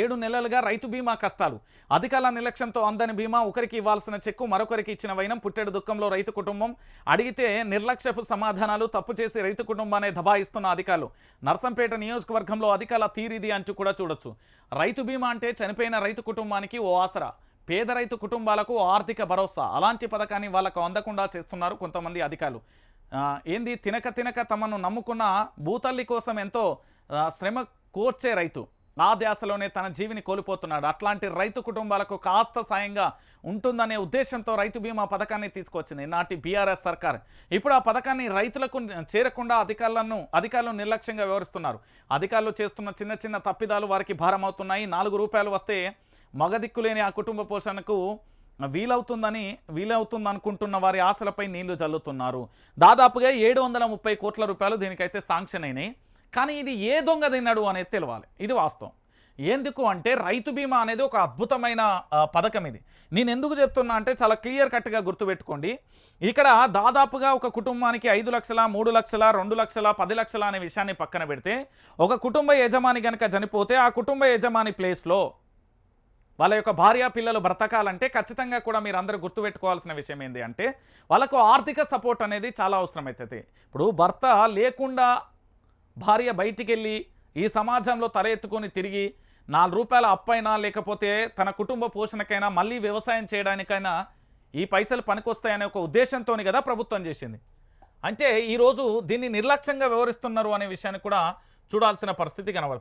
ఏడు నెలలుగా రైతు బీమా కష్టాలు. అధికారుల నిర్లక్ష్యంతో అందని బీమా ఒకరికి ఇవ్వాల్సిన చెక్కు మరొకరికి ఇచ్చిన వైనం పుట్టెడు దుఃఖంలో రైతు కుటుంబం. అడిగితే నిర్లక్ష్యపు సమాధానాలు తప్పు చేసి రైతు కుటుంబాన్ని దబాయిస్తున్న అధికారులు. నర్సంపేట నియోజకవర్గంలో అధికారుల తీరిది అంటూ కూడా చూడొచ్చు. రైతు బీమా అంటే చనిపోయిన రైతు కుటుంబానికి ఓ ఆసరా. పేద రైతు కుటుంబాలకు ఆర్థిక భరోసా. అలాంటి పథకాన్ని వాళ్ళకు అందకుండా చేస్తున్నారు కొంతమంది అధికారులు. ఏంది? తినక తినక తమను నమ్ముకున్న భూతల్లి కోసం ఎంతో శ్రమ కోర్చే రైతు. ఆ తన జీవిని కోల్పోతున్నాడు. అట్లాంటి రైతు కుటుంబాలకు కాస్త సాయంగా ఉంటుందనే ఉద్దేశంతో రైతు బీమా పథకాన్ని తీసుకొచ్చింది నాటి బీఆర్ఎస్ సర్కార్. ఇప్పుడు ఆ పథకాన్ని రైతులకు చేరకుండా అధికారులను అధికారులు నిర్లక్ష్యంగా వ్యవహరిస్తున్నారు. అధికారులు చేస్తున్న చిన్న చిన్న తప్పిదాలు వారికి భారమవుతున్నాయి. నాలుగు రూపాయలు వస్తే మగదిక్కులేని ఆ కుటుంబ పోషణకు వీలవుతుందని వీలవుతుంది అనుకుంటున్న వారి ఆశలపై నీళ్ళు చల్లుతున్నారు దాదాపుగా ఏడు వందల ముప్పై కోట్ల రూపాయలు దీనికైతే శాంక్షన్ అయినాయి. కానీ ఇది ఏ దొంగ తిన్నాడు అనేది తెలవాలి. ఇది వాస్తవం. ఎందుకు అంటే రైతు బీమా అనేది ఒక అద్భుతమైన పథకం ఇది. నేను ఎందుకు చెప్తున్నా అంటే చాలా క్లియర్ కట్గా గుర్తుపెట్టుకోండి. ఇక్కడ దాదాపుగా ఒక కుటుంబానికి ఐదు లక్షల మూడు లక్షల రెండు లక్షల పది లక్షల అనే విషయాన్ని పక్కన పెడితే ఒక కుటుంబ యజమాని కనుక చనిపోతే ఆ కుటుంబ యజమాని ప్లేస్లో వాళ్ళ యొక్క భార్య పిల్లలు బ్రతకాలంటే ఖచ్చితంగా కూడా మీరు అందరూ గుర్తుపెట్టుకోవాల్సిన విషయం ఏంటి అంటే వాళ్ళకు ఆర్థిక సపోర్ట్ అనేది చాలా అవసరం అవుతుంది ఇప్పుడు భర్త లేకుండా భార్య బయటికెళ్ళి ఈ సమాజంలో తల ఎత్తుకొని తిరిగి నాలుగు రూపాయల అప్పైనా లేకపోతే తన కుటుంబ పోషణకైనా మళ్ళీ వ్యవసాయం చేయడానికైనా ఈ పైసలు పనికొస్తాయనే ఒక ఉద్దేశంతో కదా ప్రభుత్వం చేసింది. అంటే ఈరోజు దీన్ని నిర్లక్ష్యంగా వ్యవహరిస్తున్నారు అనే విషయాన్ని కూడా చూడాల్సిన పరిస్థితి కనబడుతుంది.